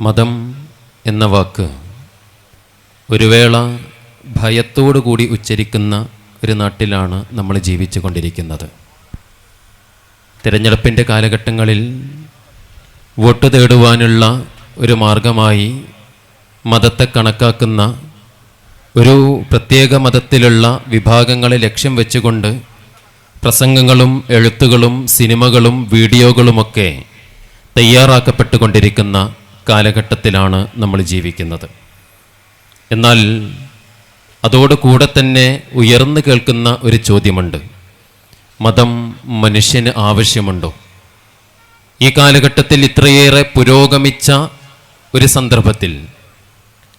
മതം എന്ന വാക്ക് ഒരു വേള ഭയത്തോടു കൂടി ഉച്ചരിക്കുന്ന ഒരു നാട്ടിലാണ് നമ്മൾ ജീവിച്ചു കൊണ്ടിരിക്കുന്നത്. തിരഞ്ഞെടുപ്പിന്റെ കാലഘട്ടങ്ങളിൽ വോട്ട് തേടുവാനുള്ള ഒരു മാർഗമായി മതത്തെ കണക്കാക്കുന്ന ഒരു പ്രത്യേക മതത്തിലുള്ള വിഭാഗങ്ങളെ ലക്ഷ്യം വെച്ചുകൊണ്ട് പ്രസംഗങ്ങളും എഴുത്തുകളും സിനിമകളും വീഡിയോകളുമൊക്കെ തയ്യാറാക്കപ്പെട്ടുകൊണ്ടിരിക്കുന്ന കാലഘട്ടത്തിലാണ് നമ്മൾ ജീവിക്കുന്നത്. എന്നാൽ അതോടുകൂടെ തന്നെ ഉയർന്നു കേൾക്കുന്ന ഒരു ചോദ്യമുണ്ട്. മതം മനുഷ്യന് ആവശ്യമുണ്ടോ? ഈ കാലഘട്ടത്തിൽ ഇത്രയേറെ പുരോഗമിച്ച ഒരു സന്ദർഭത്തിൽ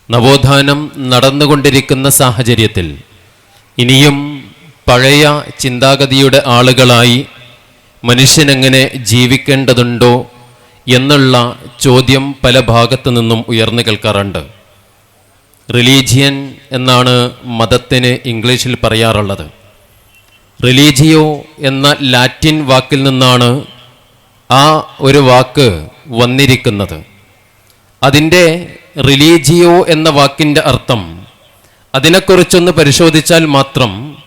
നവോത്ഥാനം നടന്നുകൊണ്ടിരിക്കുന്ന സാഹചര്യത്തിൽ ഇനിയും പഴയ ചിന്താഗതിയുടെ ആളുകളായി മനുഷ്യനെങ്ങനെ ജീവിക്കേണ്ടതുണ്ടോ എന്നുള്ള ചോദ്യം പല ഭാഗത്തു നിന്നും ഉയർന്നു കേൾക്കാറുണ്ട്. റിലീജിയൻ എന്നാണ് മതത്തിന് ഇംഗ്ലീഷിൽ പറയാറുള്ളത്. റിലീജിയോ എന്ന ലാറ്റിൻ വാക്കിൽ നിന്നാണ് ആ ഒരു വാക്ക് വന്നിരിക്കുന്നത്. അതിന്റെ റിലീജിയോ എന്ന വാക്കിന്റെ അർത്ഥം അതിനെക്കുറിച്ചൊന്ന് പരിശോധിച്ചാൽ മാത്രം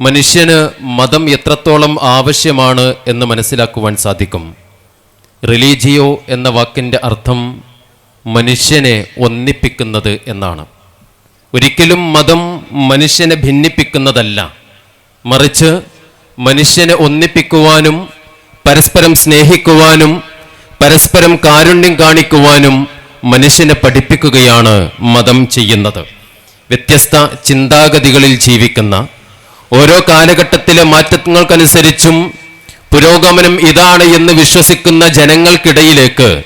മനുഷ്യന് മതം എത്രത്തോളം ആവശ്യമാണ് എന്ന് മനസ്സിലാക്കുവാൻ സാധിക്കും. റിലീജിയോ എന്ന വാക്കിന്റെ അർത്ഥം മനുഷ്യനെ ഒന്നിപ്പിക്കുന്നത് എന്നാണ്. ഒരിക്കലും മതം മനുഷ്യനെ ഭിന്നിപ്പിക്കുന്നതല്ല. മറിച്ച് മനുഷ്യനെ ഒന്നിപ്പിക്കുവാനും പരസ്പരം സ്നേഹിക്കുവാനും പരസ്പരം കാരുണ്യം കാണിക്കുവാനും മനുഷ്യനെ പഠിപ്പിക്കുകയാണ് മതം ചെയ്യുന്നത്. വ്യത്യസ്ത ചിന്താഗതികളിൽ ജീവിക്കുന്ന ഓരോ കാലഘട്ടത്തിലെ മാറ്റങ്ങൾക്കനുസരിച്ചും പുരോഗമനം ഇതാണ് എന്ന് വിശ്വസിക്കുന്ന ജനങ്ങൾക്കിടയിലേക്ക്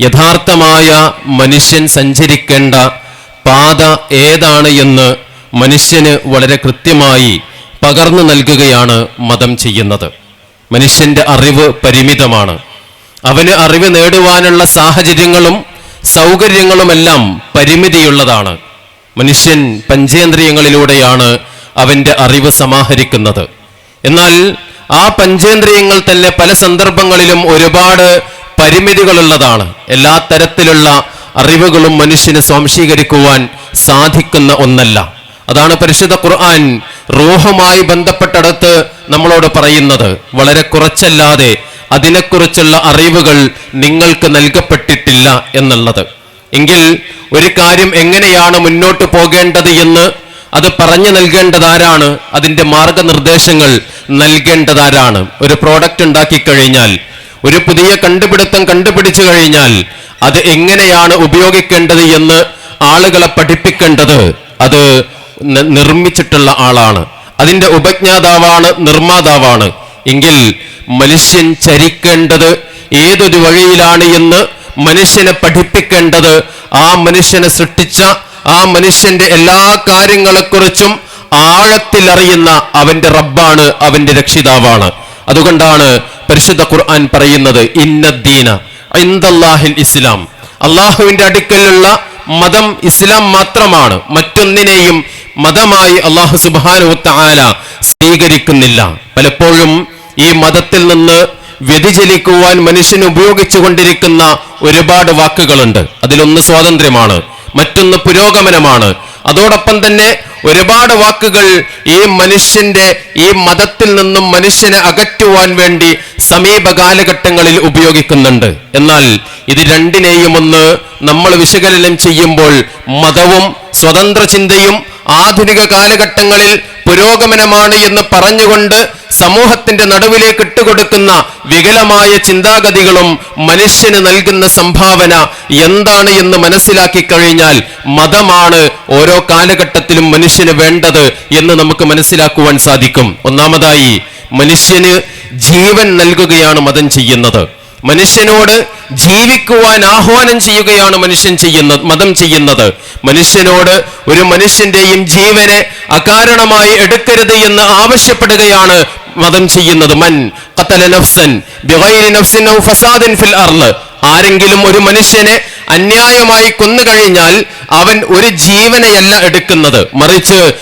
യഥാർത്ഥമായ മനുഷ്യൻ സഞ്ചരിക്കേണ്ട പാത ഏതാണ് എന്ന് മനുഷ്യന് വളരെ കൃത്യമായി പകർന്നു നൽകുകയാണ് മതം ചെയ്യുന്നത്. മനുഷ്യന്റെ അറിവ് പരിമിതമാണ്. അവന് അറിവ് നേടുവാനുള്ള സാഹചര്യങ്ങളും സൗകര്യങ്ങളുമെല്ലാം പരിമിതിയുള്ളതാണ്. മനുഷ്യൻ പഞ്ചേന്ദ്രിയങ്ങളിലൂടെയാണ് അവന്റെ അറിവ് സമാഹരിക്കുന്നത്. എന്നാൽ ആ പഞ്ചേന്ദ്രിയങ്ങൾ തന്നെ പല സന്ദർഭങ്ങളിലും ഒരുപാട് പരിമിതികളുള്ളതാണ്. എല്ലാ തരത്തിലുള്ള അറിവുകളും മനുഷ്യന് സ്വാംശീകരിക്കുവാൻ സാധിക്കുന്ന ഒന്നല്ല. അതാണ് പരിശുദ്ധ ഖുർആൻ റൂഹുമായി ബന്ധപ്പെട്ടടത്ത് നമ്മളോട് പറയുന്നത്. വളരെ കുറച്ചല്ലാതെ അതിനെക്കുറിച്ചുള്ള അറിവുകൾ നിങ്ങൾക്ക് നൽകപ്പെട്ടിട്ടില്ല എന്നുള്ളത്. എങ്കിൽ ഒരു കാര്യം എങ്ങനെയാണ് മുന്നോട്ട് പോകേണ്ടത് എന്ന് അത് പറഞ്ഞു നൽകേണ്ടതാരാണ്? അതിന്റെ മാർഗനിർദ്ദേശങ്ങൾ നൽകേണ്ടതാരാണ്? ഒരു പ്രോഡക്റ്റ് ഉണ്ടാക്കി കഴിഞ്ഞാൽ ഒരു പുതിയ കണ്ടുപിടുത്തം കണ്ടുപിടിച്ചു കഴിഞ്ഞാൽ അത് എങ്ങനെയാണ് ഉപയോഗിക്കേണ്ടത് എന്ന് ആളുകളെ പഠിപ്പിക്കേണ്ടത്? അത് നിർമ്മിച്ചിട്ടുള്ള ആളാണ്. അതിന്റെ ഉപജ്ഞാതാവാണ് നിർമ്മാതാവാണ്. എങ്കിൽ മനുഷ്യൻ ചരിക്കേണ്ടത് ഏതൊരു വഴിയിലാണ് എന്ന് മനുഷ്യനെ പഠിപ്പിക്കേണ്ടത്? ആ മനുഷ്യനെ സൃഷ്ടിച്ച ആ മനുഷ്യന്റെ എല്ലാ കാര്യങ്ങളെക്കുറിച്ചും ആഴത്തിൽ അറിയുന്ന അവന്റെ റബ്ബാണ് അവന്റെ രക്ഷിതാവാണ്. അതുകൊണ്ടാണ് പരിശുദ്ധ ഖുർആൻ പറയുന്നത് ഇന്നദ്ദീന ഇന്ദല്ലാഹിൽ ഇസ്ലാം. അള്ളാഹുവിന്റെ അടുക്കലുള്ള മതം ഇസ്ലാം മാത്രമാണ്. മറ്റൊന്നിനെയും മതമായി അള്ളാഹു സുബാനു താല സ്വീകരിക്കുന്നില്ല. പലപ്പോഴും ഈ മതത്തിൽ നിന്ന് വ്യതിചലിക്കുവാൻ മനുഷ്യൻ ഉപയോഗിച്ചു കൊണ്ടിരിക്കുന്ന ഒരുപാട് വാക്കുകളുണ്ട്. അതിലൊന്ന് സ്വാതന്ത്ര്യമാണ്. മറ്റൊന്ന് പുരോഗമനമാണ്. അതോടൊപ്പം തന്നെ ഒരുപാട് വാക്കുകൾ ഈ മനുഷ്യന്റെ ഈ മതത്തിൽ നിന്നും മനുഷ്യനെ അകറ്റുവാൻ വേണ്ടി സമീപ കാലഘട്ടങ്ങളിൽ ഉപയോഗിക്കുന്നുണ്ട്. എന്നാൽ ഇത് രണ്ടിനെയും ഒന്ന് നമ്മൾ വിശകലനം ചെയ്യുമ്പോൾ മതവും സ്വതന്ത്ര ചിന്തയും ആധുനിക കാലഘട്ടങ്ങളിൽ പുരോഗമനമാണ് എന്ന് പറഞ്ഞുകൊണ്ട് സമൂഹത്തിന്റെ നടുവിലേക്ക് ഇട്ടുകൊടുക്കുന്ന വികലമായ ചിന്താഗതികളും മനുഷ്യന് നൽകുന്ന സംഭാവന എന്താണ് എന്ന് മനസ്സിലാക്കി കഴിഞ്ഞാൽ മതമാണ് ഓരോ കാലഘട്ടത്തിലും മനുഷ്യന് വേണ്ടത് എന്ന് നമുക്ക് മനസ്സിലാക്കുവാൻ സാധിക്കും. ഒന്നാമതായി മനുഷ്യന് ജീവൻ നൽകുകയാണ് മതം ചെയ്യുന്നത്. മനുഷ്യനോട് ജീവിക്കുവാൻ ആഹ്വാനം ചെയ്യുകയാണ് മനുഷ്യൻ ചെയ്യുന്നത് മതം ചെയ്യുന്നത്. മനുഷ്യനോട് ഒരു മനുഷ്യന്റെയും ജീവനെ അകാരണമായി എടുക്കരുത് എന്ന് ആവശ്യപ്പെടുകയാണ് മതം ചെയ്യുന്നത് മൻ ഖതല നഫ്സൻ ബിഗൈരി നഫ്സിൻ ഔ ഫസാദിൻ ഫിൽ അർൾ. ആരെങ്കിലും ഒരു മനുഷ്യനെ അന്യായമായി കൊന്നു കഴിഞ്ഞാൽ അവൻ ഒരു ജീവനെയല്ല എടുക്കുന്നത്. മറിച്ച്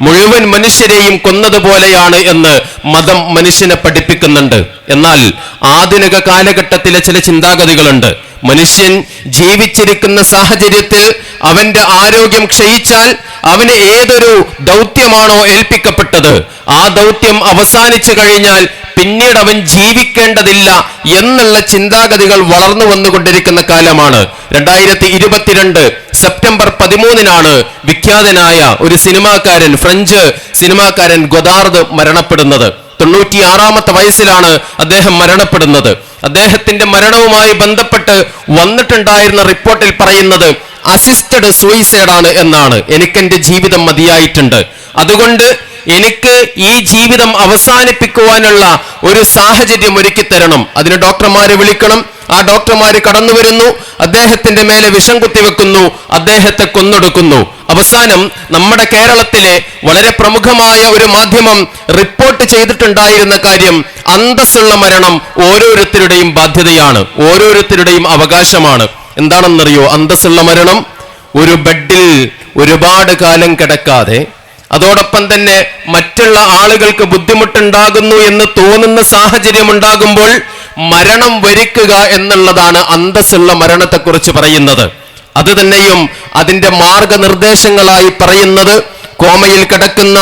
മുഴുവൻ മനുഷ്യരെയും കൊന്നതുപോലെയാണ് എന്ന് മതം മനുഷ്യനെ പഠിപ്പിക്കുന്നുണ്ട്. എന്നാൽ ആധുനിക കാലഘട്ടത്തിലെ ചില ചിന്താഗതികളുണ്ട്. മനുഷ്യൻ ജീവിച്ചിരിക്കുന്ന സാഹചര്യത്തിൽ അവന്റെ ആരോഗ്യം ക്ഷയിച്ചാൽ അവന് ഏതൊരു ദൗത്യമാണോ ഏൽപ്പിക്കപ്പെട്ടത്? ആ ദൗത്യം അവസാനിച്ചു കഴിഞ്ഞാൽ പിന്നീട് അവൻ ജീവിക്കേണ്ടതില്ല എന്നുള്ള ചിന്താഗതികൾ വളർന്നു വന്നുകൊണ്ടിരിക്കുന്ന കാലമാണ്. രണ്ടായിരത്തി ഇരുപത്തിരണ്ട് സെപ്റ്റംബർ പതിമൂന്നിനാണ് വിഖ്യാതനായ ഒരു സിനിമാക്കാരൻ ഫ്രഞ്ച് സിനിമാക്കാരൻ ഗൊദാർദ് മരണപ്പെടുന്നത്. തൊണ്ണൂറ്റിയാറാമത്തെ വയസ്സിലാണ് അദ്ദേഹം മരണപ്പെടുന്നത്. അദ്ദേഹത്തിന്റെ മരണവുമായി ബന്ധപ്പെട്ട് വന്നിട്ടുണ്ടായിരുന്ന റിപ്പോർട്ടിൽ പറയുന്നത് അസിസ്റ്റഡ് സൂയിസൈഡ് ആണ് എന്നാണ്. എനിക്ക് എന്റെ ജീവിതം മതിയായിട്ടുണ്ട്. അതുകൊണ്ട് എനിക്ക് ഈ ജീവിതം അവസാനിപ്പിക്കുവാനുള്ള ഒരു സാഹചര്യം ഒരുക്കി തരണം. അതിന് ഡോക്ടർമാരെ വിളിക്കണം. ആ ഡോക്ടർമാര് കടന്നു വരുന്നു. അദ്ദേഹത്തിന്റെ മേലെ വിഷം കുത്തിവെക്കുന്നു അദ്ദേഹത്തെ കൊന്നൊടുക്കുന്നു. അവസാനം നമ്മുടെ കേരളത്തിലെ വളരെ പ്രമുഖമായ ഒരു മാധ്യമം റിപ്പോർട്ട് ചെയ്തിട്ടുണ്ടായിരുന്ന കാര്യം അന്തസ്സുള്ള മരണം ഓരോരുത്തരുടെയും ബാധ്യതയാണ്. ഓരോരുത്തരുടെയും അവകാശമാണ്. എന്താണെന്നറിയോ? അന്തസ്സുള്ള മരണം ഒരു ബെഡിൽ ഒരുപാട് കാലം കിടക്കാതെ അതോടൊപ്പം തന്നെ മറ്റുള്ള ആളുകൾക്ക് ബുദ്ധിമുട്ടുണ്ടാകുന്നു എന്ന് തോന്നുന്ന സാഹചര്യം ഉണ്ടാകുമ്പോൾ മരണം വരിക്കുക എന്നുള്ളതാണ് അന്തസ്സുള്ള മരണത്തെക്കുറിച്ച് പറയുന്നത്. അത് തന്നെയും അതിന്റെ മാർഗനിർദ്ദേശങ്ങളായി പറയുന്നത് കോമയിൽ കിടക്കുന്ന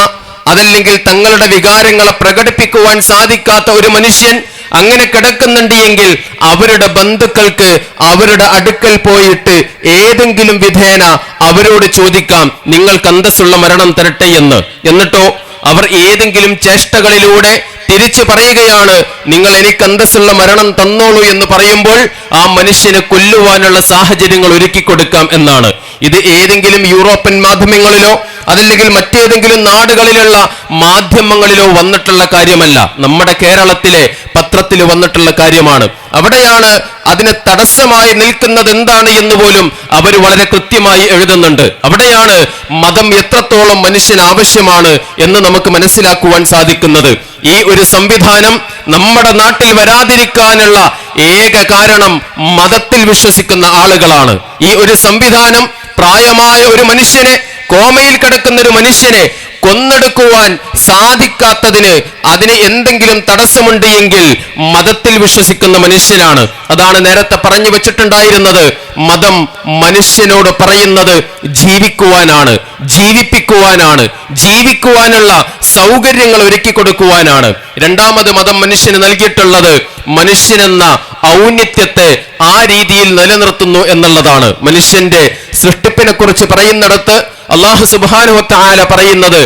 അതല്ലെങ്കിൽ തങ്ങളുടെ വികാരങ്ങളെ പ്രകടിപ്പിക്കുവാൻ സാധിക്കാത്ത ഒരു മനുഷ്യൻ അങ്ങനെ കിടക്കുന്നുണ്ട് എങ്കിൽ അവരുടെ ബന്ധുക്കൾക്ക് അവരുടെ അടുക്കൽ പോയിട്ട് ഏതെങ്കിലും വിധേന അവരോട് ചോദിക്കാം നിങ്ങൾക്ക് അന്തസ്സുള്ള മരണം തരട്ടെ എന്ന്. എന്നിട്ടോ അവർ ഏതെങ്കിലും ചേഷ്ടകളിലൂടെ തിരിച്ചു പറയുകയാണ് നിങ്ങൾ എനിക്ക് അന്തസ്സുള്ള മരണം തന്നോളൂ എന്ന് പറയുമ്പോൾ ആ മനുഷ്യനെ കൊല്ലുവാനുള്ള സാഹചര്യങ്ങൾ ഒരുക്കി കൊടുക്കാം എന്നാണ്. ഇത് ഏതെങ്കിലും യൂറോപ്യൻ മാധ്യമങ്ങളിലോ അതല്ലെങ്കിൽ മറ്റേതെങ്കിലും നാടുകളിലുള്ള മാധ്യമങ്ങളിലോ വന്നിട്ടുള്ള കാര്യമല്ല. നമ്മുടെ കേരളത്തിലെ പത്രത്തിൽ വന്നിട്ടുള്ള കാര്യമാണ്. അവിടെയാണ് അതിന് തടസ്സമായി നിൽക്കുന്നത് എന്താണ് എന്ന് പോലും അവർ വളരെ കൃത്യമായി എഴുതുന്നുണ്ട്. അവിടെയാണ് മതം എത്രത്തോളം മനുഷ്യന് ആവശ്യമാണ് എന്ന് നമുക്ക് മനസ്സിലാക്കുവാൻ സാധിക്കുന്നത്. ഈ ഒരു സംവിധാനം നമ്മുടെ നാട്ടിൽ വരാതിരിക്കാനുള്ള ഏക കാരണം മതത്തിൽ വിശ്വസിക്കുന്ന ആളുകളാണ്. ഈ ഒരു സംവിധാനം പ്രായമായ ഒരു മനുഷ്യനെ കോമയിൽ കിടക്കുന്ന ഒരു മനുഷ്യനെ കൊന്നെടുക്കുവാൻ സാധിക്കാത്തതിന് അതിന് എന്തെങ്കിലും തടസ്സമുണ്ട് എങ്കിൽ മതത്തിൽ വിശ്വസിക്കുന്ന മനുഷ്യനാണ്. അതാണ് നേരത്തെ പറഞ്ഞു വെച്ചിട്ടുണ്ടായിരുന്നത്. മതം മനുഷ്യനോട് പറയുന്നത് ജീവിക്കുവാനാണ് ജീവിപ്പിക്കുവാനാണ് ജീവിക്കുവാനുള്ള സൗകര്യങ്ങൾ ഒരുക്കി കൊടുക്കുവാനാണ്. രണ്ടാമത് മതം മനുഷ്യന് നൽകിയിട്ടുള്ളത് മനുഷ്യനെന്ന ഔന്നിത്യത്തെ ആ രീതിയിൽ നിലനിർത്തുന്നു എന്നുള്ളതാണ്. മനുഷ്യന്റെ സൃഷ്ടിപ്പിനെ കുറിച്ച് പറയുന്നിടത്ത് അള്ളാഹു സുബാനുവത്താല പറയുന്നത്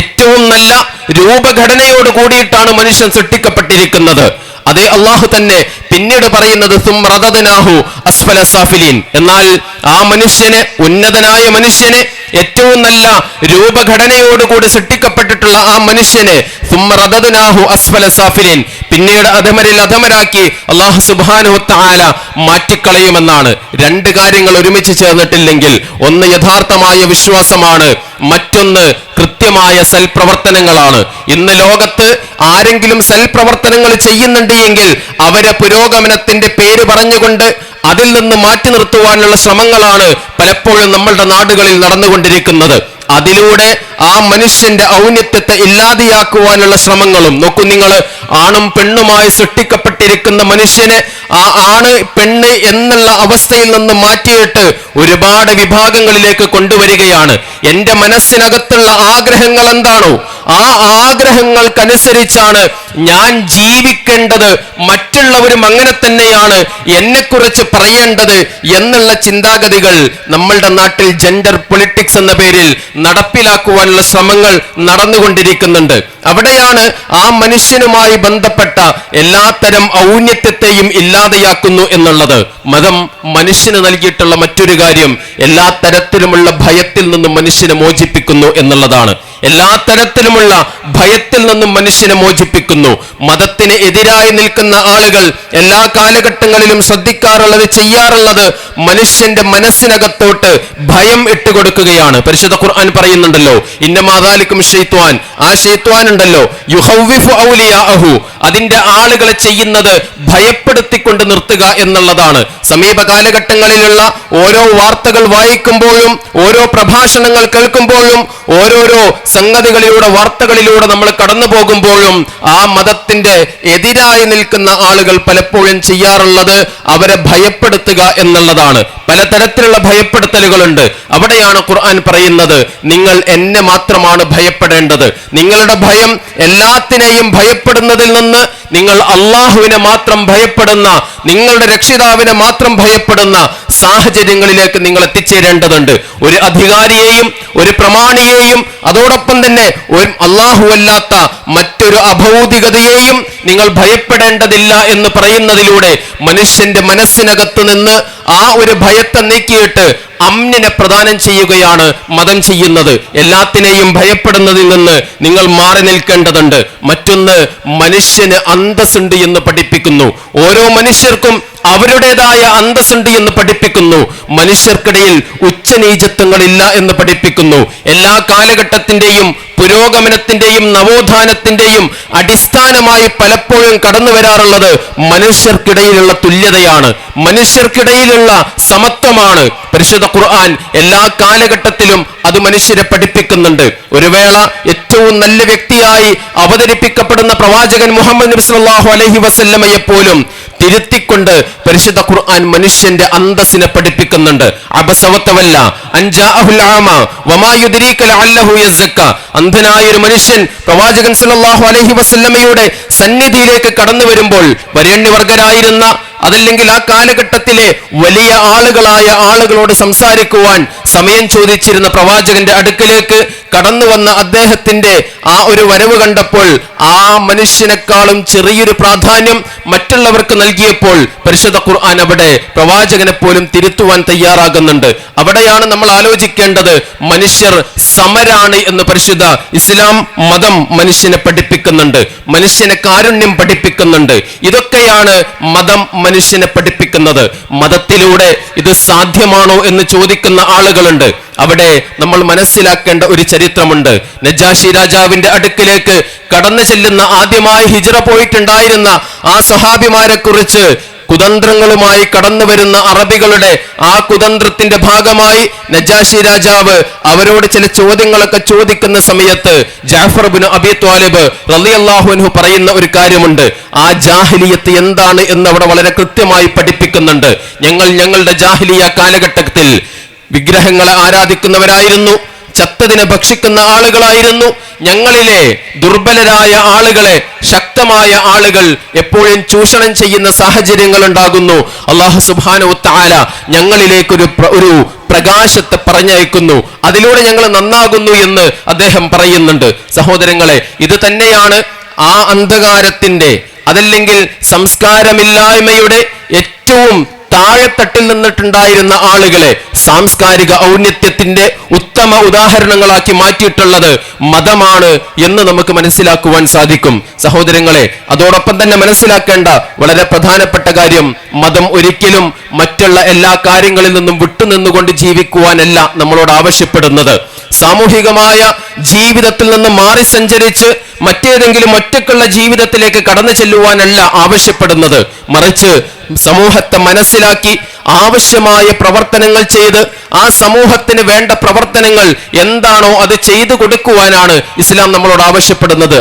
ഏറ്റവും നല്ല രൂപഘടനയോട് കൂടിയിട്ടാണ് മനുഷ്യൻ സൃഷ്ടിക്കപ്പെട്ടിരിക്കുന്നത്. അതേ അള്ളാഹു തന്നെ പിന്നീട് പറയുന്നത് സുംറദനാഹു അസ്ഫല സാഫിലീൻ. എന്നാൽ ആ മനുഷ്യനെ ഉന്നതനായ മനുഷ്യനെ ഏറ്റവും നല്ല രൂപഘടനയോടുകൂടി സൃഷ്ടിക്കപ്പെട്ടിട്ടുള്ള ആ മനുഷ്യനെ. അസ്ഫല പിന്നീട് അധമരിൽ അധമരാക്കി അള്ളാഹു സുബാനുത്താല താല മാറ്റിക്കളയുമെന്നാണ്. രണ്ട് കാര്യങ്ങൾ ഒരുമിച്ച് ചേർന്നിട്ടില്ലെങ്കിൽ ഒന്ന് യഥാർത്ഥമായ വിശ്വാസമാണ്. മറ്റൊന്ന് കൃത്യമായ സൽപ്രവർത്തനങ്ങളാണ് ഇന്ന് ലോകത്ത് ആരെങ്കിലും സൽപ്രവർത്തനങ്ങൾ ചെയ്യുന്നുണ്ട് എങ്കിൽ അവരെ പുരോഗമനത്തിന്റെ പേര് പറഞ്ഞുകൊണ്ട് അതിൽ നിന്ന് മാറ്റി നിർത്തുവാനുള്ള ശ്രമങ്ങളാണ് പലപ്പോഴും നമ്മളുടെ നാടുകളിൽ നടന്നുകൊണ്ടിരിക്കുന്നത്. അതിലൂടെ ആ മനുഷ്യന്റെ ഔന്നത്യത്തെ ഇല്ലാതെയാക്കുവാനുള്ള ശ്രമങ്ങളും. നോക്കൂ നിങ്ങൾ ആണും പെണ്ണുമായി സൃഷ്ടിക്കപ്പെട്ടിരിക്കുന്ന മനുഷ്യനെ ആ ആണ് പെണ്ണ് എന്നുള്ള അവസ്ഥയിൽ നിന്ന് മാറ്റിയിട്ട് ഒരുപാട് വിഭാഗങ്ങളിലേക്ക് കൊണ്ടുവരികയാണ്. എന്റെ മനസ്സിനകത്തുള്ള ആഗ്രഹങ്ങൾ എന്താണോ ആ ആഗ്രഹങ്ങൾക്കനുസരിച്ചാണ് ഞാൻ ജീവിക്കേണ്ടത് മറ്റുള്ളവരും അങ്ങനെ തന്നെയാണ് എന്നെക്കുറിച്ച് പറയേണ്ടത് എന്നുള്ള ചിന്താഗതികൾ നമ്മളുടെ നാട്ടിൽ ജെൻഡർ പൊളിറ്റിക്സ് എന്ന പേരിൽ നടപ്പിലാക്കുവാനുള്ള ശ്രമങ്ങൾ നടന്നുകൊണ്ടിരിക്കുന്നുണ്ട്. അവിടെയാണ് ആ മനുഷ്യനുമായി ബന്ധപ്പെട്ട എല്ലാത്തരം ഔന്നത്യത്തെയും ഇല്ലാതെയാക്കുന്നു എന്നുള്ളത്. മതം മനുഷ്യന് നൽകിയിട്ടുള്ള മറ്റൊരു കാര്യം എല്ലാ തരത്തിലുമുള്ള ഭയത്തിൽ നിന്നും മനുഷ്യനെ മോചിപ്പിക്കുന്നു എന്നുള്ളതാണ്. എല്ലാ തരത്തിലുമുള്ള ഭയത്തിൽ നിന്നും മനുഷ്യനെ മോചിപ്പിക്കുന്നു. പഠിപ്പിക്കുന്നു മതത്തിന് എതിരായി നിൽക്കുന്ന ആളുകൾ എല്ലാ കാലഘട്ടങ്ങളിലും ശ്രദ്ധിക്കാറുള്ളത് ചെയ്യാറുള്ളത് മനുഷ്യന്റെ മനസ്സിനകത്തോട്ട് ഭയം ഇട്ടുകൊടുക്കുകയാണ്. പരിശുദ്ധ ഖുർആൻ പറയുന്നുണ്ടല്ലോ ഇന്നമാതാലിക്കും ഷെയ്ത്വാൻ. ആ ഷെയ്ത്വാൻ ഉണ്ടല്ലോ യുഹൗവിഫു അതിന്റെ ആളുകളെ ചെയ്യുന്നത് ഭയപ്പെടുത്തിക്കൊണ്ട് നിർത്തുക എന്നുള്ളതാണ്. സമീപ കാലഘട്ടങ്ങളിലുള്ള ഓരോ വാർത്തകൾ വായിക്കുമ്പോഴും ഓരോ പ്രഭാഷണങ്ങൾ കേൾക്കുമ്പോഴും ഓരോരോ സംഗതികളിലൂടെ വാർത്തകളിലൂടെ നമ്മൾ കടന്നു പോകുമ്പോഴും ആ മതത്തിന്റെ എതിരായി നിൽക്കുന്ന ആളുകൾ പലപ്പോഴും ചെയ്യാറുള്ളത് അവരെ ഭയപ്പെടുത്തുക എന്നുള്ളതാണ്. പലതരത്തിലുള്ള ഭയപ്പെടുത്തലുകളുണ്ട്. അവിടെയാണ് ഖുർആൻ പറയുന്നത് നിങ്ങൾ എന്നെ മാത്രമാണ് ഭയപ്പെടേണ്ടത്. നിങ്ങളുടെ ഭയം എല്ലാത്തിനെയും ഭയപ്പെടുന്നതിൽ നിന്ന് നിങ്ങൾ അള്ളാഹുവിനെ മാത്രം ഭയപ്പെടുന്ന നിങ്ങളുടെ രക്ഷിതാവിനെ മാത്രം ഭയപ്പെടുന്ന സാഹചര്യങ്ങളിലേക്ക് നിങ്ങൾ എത്തിച്ചേരേണ്ടതുണ്ട്. ഒരു അധികാരിയെയും ഒരു പ്രമാണിയെയും അതോടൊപ്പം തന്നെ ഒരു അല്ലാത്ത മറ്റൊരു അഭൗതികതയെയും നിങ്ങൾ ഭയപ്പെടേണ്ടതില്ല എന്ന് പറയുന്നതിലൂടെ മനുഷ്യന്റെ മനസ്സിനകത്ത് നിന്ന് ആ ഒരു ഭയത്തെ നീക്കിയിട്ട് അമ്നിനെ പ്രദാനം ചെയ്യുകയാണ് മതം ചെയ്യുന്നത്. എല്ലാത്തിനെയും ഭയപ്പെടുന്നതിൽ നിന്ന് നിങ്ങൾ മാറി നിൽക്കേണ്ടതുണ്ട്. മറ്റൊന്ന് മനുഷ്യന് അന്തസ്സുണ്ട് എന്ന് പഠിപ്പിക്കുന്നു. ഓരോ മനുഷ്യർക്കും അവരുടേതായ അന്തസ്സുണ്ട് എന്ന് പഠിപ്പിക്കുന്നു. മനുഷ്യർക്കിടയിൽ ഉച്ചനീചത്വങ്ങളില്ല എന്ന് പഠിപ്പിക്കുന്നു. എല്ലാ കാലഘട്ടത്തിന്റെയും പുരോഗമനത്തിന്റെയും നവോത്ഥാനത്തിന്റെയും അടിസ്ഥാനമായി പലപ്പോഴും കടന്നു വരാറുള്ളത് മനുഷ്യർക്കിടയിലുള്ള തുല്യതയാണ്. മനുഷ്യർക്കിടയിലുള്ള സമത്വമാണ്. പരിശുദ്ധ ഖുർആൻ എല്ലാ കാലഘട്ടത്തിലും അത് മനുഷ്യരെ പഠിപ്പിക്കുന്നുണ്ട്. ഒരു വേള ഏറ്റവും നല്ല വ്യക്തിയായി അവതരിപ്പിക്കപ്പെടുന്ന പ്രവാചകൻ മുഹമ്മദ് നബി സല്ലല്ലാഹു അലൈഹി വസല്ലമയെ പോലും തിരുത്തിക്കൊണ്ട് പരിശുദ്ധ ഖുർആൻ മനുഷ്യന്റെ അന്തസ്സിനെ പഠിപ്പിക്കുന്നുണ്ട്. യസ്സക്ക. അന്ധനായ ഒരു മനുഷ്യൻ പ്രവാചകൻ സല്ലല്ലാഹു അലൈഹി വസല്ലമയുടെ സന്നിധിയിലേക്ക് കടന്നു വരുമ്പോൾ വരേണ്യവർഗരായിരുന്ന അതല്ലെങ്കിൽ ആ കാലഘട്ടത്തിലെ വലിയ ആളുകളായ ആളുകളോട് സംസാരിക്കുവാൻ സമയം ചോദിച്ചിരുന്ന പ്രവാചകന്റെ അടുക്കലേക്ക് കടന്നു വന്ന അദ്ദേഹത്തിന്റെ ആ ഒരു വരവ് കണ്ടപ്പോൾ ആ മനുഷ്യനേക്കാളും ചെറിയൊരു പ്രാധാന്യം മറ്റുള്ളവർക്ക് നൽകിയപ്പോൾ പരിശുദ്ധ ഖുർആൻ അവിടെ പ്രവാചകനെ പോലും തിരുത്തുവാൻ തയ്യാറാകുന്നുണ്ട്. അവിടെയാണ് നമ്മൾ ആലോചിക്കേണ്ടത് മനുഷ്യർ സമരാണ് എന്ന് പരിശുദ്ധ ഇസ്ലാം മതം മനുഷ്യനെ പഠിപ്പിക്കുന്നുണ്ട്. മനുഷ്യനെ കാരുണ്യം പഠിപ്പിക്കുന്നുണ്ട്. ഇതൊക്കെയാണ് മതം മനുഷ്യനെ പഠിപ്പിക്കുന്നത്. മതത്തിലൂടെ ഇത് സാധ്യമാണോ എന്ന് ചോദിക്കുന്ന ആളുകളുണ്ട് അവിടെ നമ്മൾ മനസ്സിലാക്കേണ്ട ഒരു ചരിത്രമുണ്ട്. നജാഷി രാജാവിന്റെ അടുക്കിലേക്ക് കടന്നു ചെല്ലുന്ന ആദ്യമായി ഹിജറ പോയിട്ടുണ്ടായിരുന്ന ആ സഹാബിമാരെ കുറിച്ച് കുതന്ത്രങ്ങളുമായി കടന്നു വരുന്ന അറബികളുടെ ആ കുതന്ത്രത്തിന്റെ ഭാഗമായി നജാഷി രാജാവ് അവരോട് ചില ചോദ്യങ്ങളൊക്കെ ചോദിക്കുന്ന സമയത്ത് ജാഫർ ബിൻ അബി ത്വാലിബ് റളിയല്ലാഹു പറയുന്ന ഒരു കാര്യമുണ്ട്. ആ ജാഹിലിയത്ത് എന്താണ് എന്ന് അവിടെ വളരെ കൃത്യമായി പഠിപ്പിക്കുന്നുണ്ട്. ഞങ്ങൾ ഞങ്ങളുടെ ജാഹിലിയ കാലഘട്ടത്തിൽ വിഗ്രഹങ്ങളെ ആരാധിക്കുന്നവരായിരുന്നു. ചത്തതിനെ ഭക്ഷിക്കുന്ന ആളുകളായിരുന്നു. ഞങ്ങളിലെ ദുർബലരായ ആളുകളെ ശക്തമായ ആളുകൾ എപ്പോഴും ചൂഷണം ചെയ്യുന്ന സാഹചര്യങ്ങൾ ഉണ്ടാകുന്നു. അള്ളാഹു സുബാനു താല ഞങ്ങളിലേക്കൊരു ഒരു പ്രകാശത്തെ പറഞ്ഞയക്കുന്നു. അതിലൂടെ ഞങ്ങൾ നന്നാകുന്നു എന്ന് അദ്ദേഹം പറയുന്നുണ്ട്. സഹോദരങ്ങളെ ഇത് തന്നെയാണ് ആ അന്ധകാരത്തിന്റെ അതല്ലെങ്കിൽ സംസ്കാരമില്ലായ്മയുടെ ഏറ്റവും താഴെത്തട്ടിൽ നിന്നിട്ടുണ്ടായിരുന്ന ആളുകളെ സാംസ്കാരിക ഔന്നത്യത്തിന്റെ ഉത്തമ ഉദാഹരണങ്ങളാക്കി മാറ്റിയിട്ടുള്ളത് മതമാണ് എന്ന് നമുക്ക് മനസ്സിലാക്കുവാൻ സാധിക്കും. സഹോദരങ്ങളെ അതോടൊപ്പം തന്നെ മനസ്സിലാക്കേണ്ട വളരെ പ്രധാനപ്പെട്ട കാര്യം മതം ഒരിക്കലും മറ്റുള്ള എല്ലാ കാര്യങ്ങളിൽ നിന്നും വിട്ടുനിന്നുകൊണ്ട് ജീവിക്കുവാനല്ല നമ്മളോട് ആവശ്യപ്പെടുന്നത്. സാമൂഹികമായ ജീവിതത്തിൽ നിന്ന് മാറി സഞ്ചരിച്ച് മറ്റേതെങ്കിലും ഒറ്റക്കുള്ള ജീവിതത്തിലേക്ക് കടന്നു ചെല്ലുവാനല്ല ആവശ്യപ്പെടുന്നത്. മറിച്ച് സമൂഹത്തെ മനസ്സിലാക്കി ആവശ്യമായ പ്രവർത്തനങ്ങൾ ചെയ്ത് ആ സമൂഹത്തിന് വേണ്ട പ്രവർത്തനങ്ങൾ എന്താണോ അത് ചെയ്തു കൊടുക്കുവാനാണ് ഇസ്ലാം നമ്മളോട് ആവശ്യപ്പെടുന്നത്.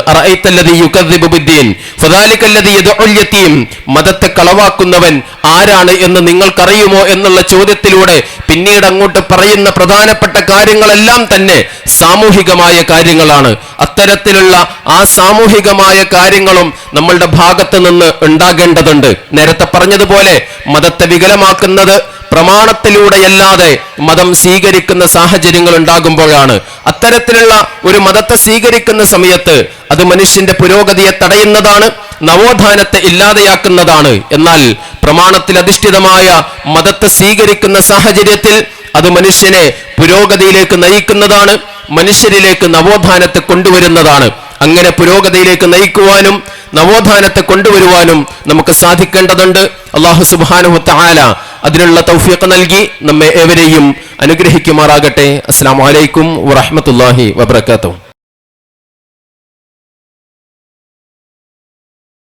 മതത്തെ കളവാക്കുന്നവൻ ആരാണ് എന്ന് നിങ്ങൾക്കറിയുമോ എന്നുള്ള ചോദ്യത്തിലൂടെ പിന്നീട് അങ്ങോട്ട് പറയുന്ന പ്രധാനപ്പെട്ട കാര്യങ്ങളെല്ലാം തന്നെ സാമൂഹികമായ കാര്യങ്ങളാണ്. അത്തരത്തിലുള്ള ആ സാമൂഹികമായ കാര്യങ്ങളും നമ്മളുടെ ഭാഗത്ത് നിന്ന് ഉണ്ടാകേണ്ടതുണ്ട്. നേരത്തെ പറഞ്ഞതുപോലെ മതത്തെ വികലമാക്കുന്നത് പ്രമാണത്തിലൂടെയല്ലാതെ മതം സ്വീകരിക്കുന്ന സാഹചര്യങ്ങൾ ഉണ്ടാകുമ്പോഴാണ്. അത്തരത്തിലുള്ള ഒരു മതത്തെ സ്വീകരിക്കുന്ന സമയത്ത് അത് മനുഷ്യന്റെ പുരോഗതിയെ തടയുന്നതാണ് നവോത്ഥാനത്തെ ഇല്ലാതെയാക്കുന്നതാണ്. എന്നാൽ പ്രമാണത്തിൽ അധിഷ്ഠിതമായ മതത്തെ സ്വീകരിക്കുന്ന സാഹചര്യത്തിൽ അത് മനുഷ്യനെ പുരോഗതിയിലേക്ക് നയിക്കുന്നതാണ് മനുഷ്യരിലേക്ക് നവോത്ഥാനത്തെ കൊണ്ടുവരുന്നതാണ്. അങ്ങനെ പുരോഗതിയിലേക്ക് നയിക്കുവാനും നവോത്ഥാനത്തെ കൊണ്ടുവരുവാനും നമുക്ക് സാധിക്കേണ്ടതുണ്ട്. അള്ളാഹു സുബാനുഹു ആല അതിനുള്ള തൗഫീഖ് നൽകി നമ്മെ ഏവരെയും അനുഗ്രഹിക്കുമാറാകട്ടെ. അസ്സാം വലൈക്കും വറഹമത്തല്ലാഹി വബർക്കാത്തു